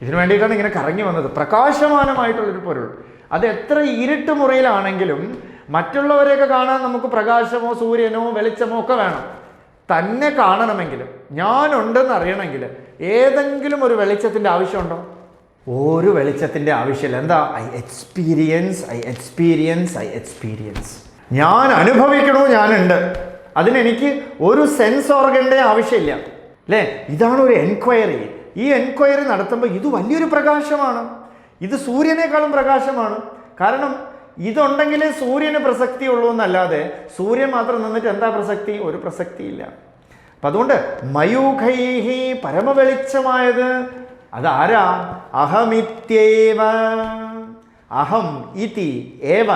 ഇതിനു വേണ്ടിയിട്ടാണ് ഇങ്ങനെ കറങ്ങി വന്നത്. പ്രകാശമാനമായിട്ടുള്ളൊരു പൊരുൾ. അത് എത്ര ഇരുട്ട് മുറിയിലാണെങ്കിലും മറ്റുള്ളവരെയൊക്കെ കാണാൻ നമുക്ക് പ്രകാശമോ സൂര്യനോ വെളിച്ചമോ ഒക്കെ വേണം. തന്നെ കാണണമെങ്കിൽ ഞാനുണ്ടെന്ന് അറിയണമെങ്കിൽ ഏതെങ്കിലും ഒരു വെളിച്ചത്തിന്റെ ആവശ്യമുണ്ടോ? ഒരു വെളിച്ചത്തിന്റെ ആവശ്യമില്ല. എന്താ? I experience I experience I experience ഞാൻ അനുഭവിക്കണോ? ഞാനുണ്ട്. അതിനെനിക്ക് ഒരു സെൻസ് ഓർഗന്റെ ആവശ്യമില്ല. അല്ലേ? ഇതാണ് ഒരു എൻക്വയറി ഈ എൻക്വയറി നടത്തുമ്പോൾ ഇത് വലിയൊരു പ്രകാശമാണ്. ഇത് സൂര്യനേക്കാളും പ്രകാശമാണ്. കാരണം ഇതുണ്ടെങ്കിലേ സൂര്യന് പ്രസക്തി ഉള്ളൂ എന്നല്ലാതെ സൂര്യൻ മാത്രം നിന്നിട്ട് എന്താ പ്രസക്തി? ഒരു പ്രസക്തിയില്ല. അപ്പം അതുകൊണ്ട് മയൂഖൈഹി പരമവെളിച്ചമായത് അതാരാ? അഹമിത്യേവ. അഹം ഇതി ഏവ.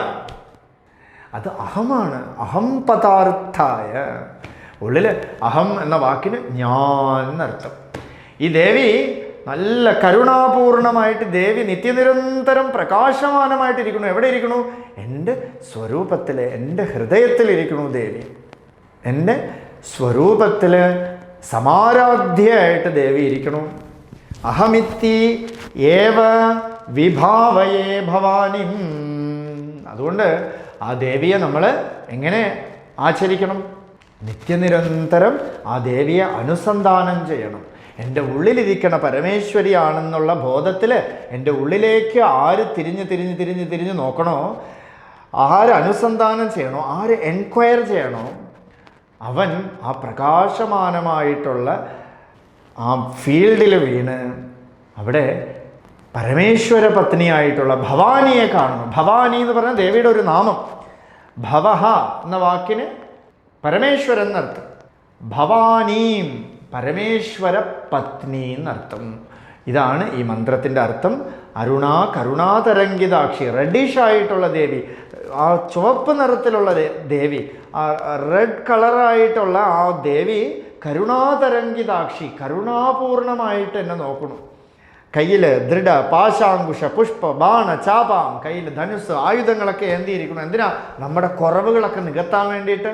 അത് അഹമാണ്. അഹം പദാർത്ഥായ. ഉള്ളിൽ അഹം എന്ന വാക്കിന് ഞാൻ എന്നർത്ഥം. ഈ ദേവി നല്ല കരുണാപൂർണമായിട്ട് ദേവി നിത്യനിരന്തരം പ്രകാശമാനമായിട്ടിരിക്കണു എവിടെ ഇരിക്കണു എന്റെ സ്വരൂപത്തിൽ എന്റെ ഹൃദയത്തിൽ ഇരിക്കണു ദേവി. എന്റെ സ്വരൂപത്തിൽ സമാരാധ്യയായിട്ട് ദേവി ഇരിക്കണു അഹമിത്തി ഏവ വിഭാവയേ ഭവാനി. അതുകൊണ്ട് ആ ദേവിയെ നമ്മൾ എങ്ങനെ ആചരിക്കണം? നിത്യനിരന്തരം ആ ദേവിയെ അനുസന്ധാനം ചെയ്യണം. എന്റെ ഉള്ളിലിരിക്കണ പരമേശ്വരിയാണെന്നുള്ള ബോധത്തിൽ എന്റെ ഉള്ളിലേക്ക് ആര് തിരിഞ്ഞ് തിരിഞ്ഞ് തിരിഞ്ഞ് തിരിഞ്ഞ് നോക്കണോ? ആര് അനുസന്ധാനം ചെയ്യണോ? ആര് എൻക്വയർ ചെയ്യണോ? അവൻ ആ പ്രകാശമാനമായിട്ടുള്ള ആ ഫീൽഡിൽ വീണ് അവിടെ പരമേശ്വര പത്നിയായിട്ടുള്ള ഭവാനിയെ കാണുന്നു. ഭവാനി എന്ന് പറഞ്ഞാൽ ദേവിയുടെ ഒരു നാമം. ഭവഹ എന്ന വാക്കിന് പരമേശ്വരൻ എന്നർത്ഥം. ഭവാനീം പരമേശ്വര പത്നി എന്നർത്ഥം. ഇതാണ് ഈ മന്ത്രത്തിന്റെ അർത്ഥം. അരുണ കരുണാതരംഗിതാക്ഷി റെഡിഷ് ആയിട്ടുള്ള ദേവി ആ ചുവപ്പ് നിറത്തിലുള്ള ദേവി ആ റെഡ് കളറായിട്ടുള്ള ആ ദേവി കരുണാതരംഗിതാക്ഷി കരുണാപൂർണമായിട്ട് എന്നെ നോക്കണം കയ്യിൽ ദൃഢ പാശാങ്കുശ പുഷ്പ ബാണ ചാപാം കയ്യിൽ ധനുസ് ആയുധങ്ങളൊക്കെ എന്തിയിരിക്കണം എന്തിനാ? നമ്മുടെ കുറവുകളൊക്കെ നികത്താൻ വേണ്ടിയിട്ട്.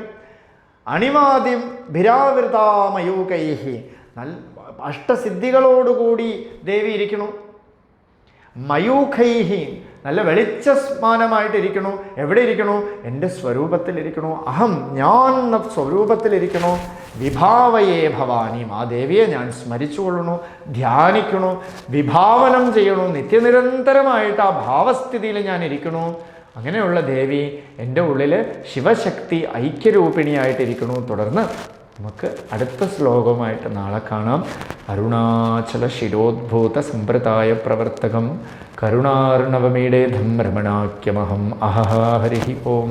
അണിമാദ്യം ഭിരാവൃതാമയൂകൈഹി നല്ല അഷ്ടസിദ്ധികളോടുകൂടി ദേവി ഇരിക്കണം മയൂഖൈഹി. നല്ല വെളിച്ചസ്മാനമായിട്ടിരിക്കണു. എവിടെ ഇരിക്കണു എന്റെ സ്വരൂപത്തിലിരിക്കണു. അഹം ഞാൻ എന്ന സ്വരൂപത്തിലിരിക്കണു. വിഭാവയേ ഭവാനി ആ ദേവിയെ ഞാൻ സ്മരിച്ചു കൊള്ളണു ധ്യാനിക്കണു വിഭാവനം ചെയ്യണു നിത്യനിരന്തരമായിട്ട് ആ ഭാവസ്ഥിതിയിൽ ഞാൻ ഇരിക്കണു. അങ്ങനെയുള്ള ദേവി എന്റെ ഉള്ളിൽ ശിവശക്തി ഐക്യരൂപിണിയായിട്ടിരിക്കണു. തുടർന്ന് നമുക്ക് അടുത്ത ശ്ലോകമായിട്ട് നാളെ കാണാം. അരുണാചല ശിരോദ്ഭൂത സമ്പ്രദായ പ്രവർത്തകം. കരുണാർണവമീടേധം രമണാക്യമഹം. അഹഹ ഹരി ഓം.